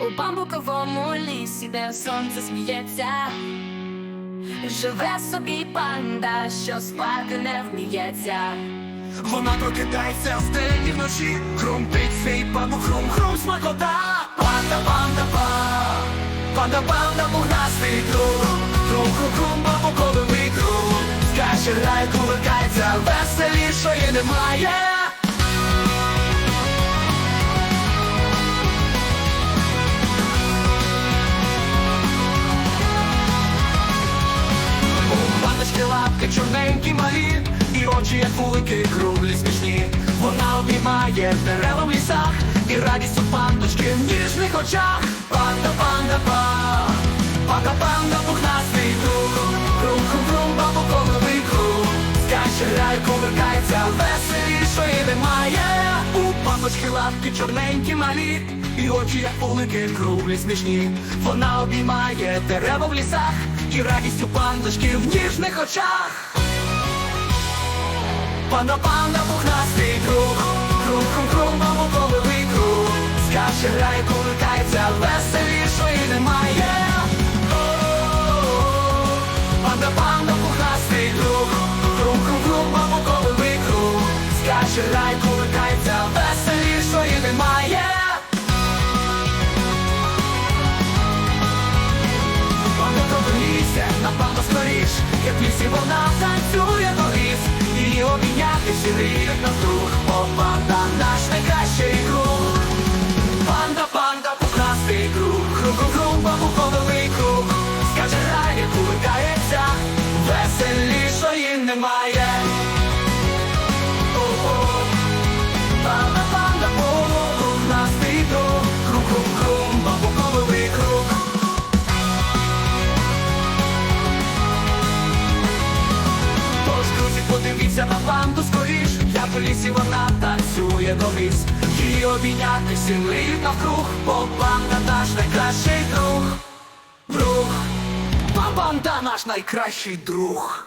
У бамбуковому лісі, де сонце сміється, живе собі панда, що спати не вміється. Вона прокидається в день вночі, хрумтить свій папу, хрум, хрум смакота. Панда, панда, па, панда, панда, пухнастий друг, хрум, хрум, хрум, бабуковий круг. Скаче рай, кувикається, веселішої немає. У лапки чорненькі малі, і очі, як вулики, круглі смішні. Вона обіймає дерева в лісах, і радість у пандочки в ніжних очах. Панда, панда, па, панда, панда, пухнастий друг, крум, крум, крум, бабуковий круг. Скаче рай, кувиркається, веселішої немає. У пандочки лапки чорненькі малі, і очі, як вулики, круглі смішні. Вона обіймає дерева в лісах, і радість у пандочки в ніжних очах. Панда, панда, пухнастий круг, круг, круг, круг, бабуковий круг. Скаче грає, кувикається, веселішої немає. Панда, панда, пухнастий круг, круг, круг, круг, бабуковий круг. Скаче грає, кувикається, веселішої немає. She leave no лісі вона танцює до віз Її обійняти всі мріють навкруг, бо панда наш найкращий друг. Друг, панда наш найкращий друг.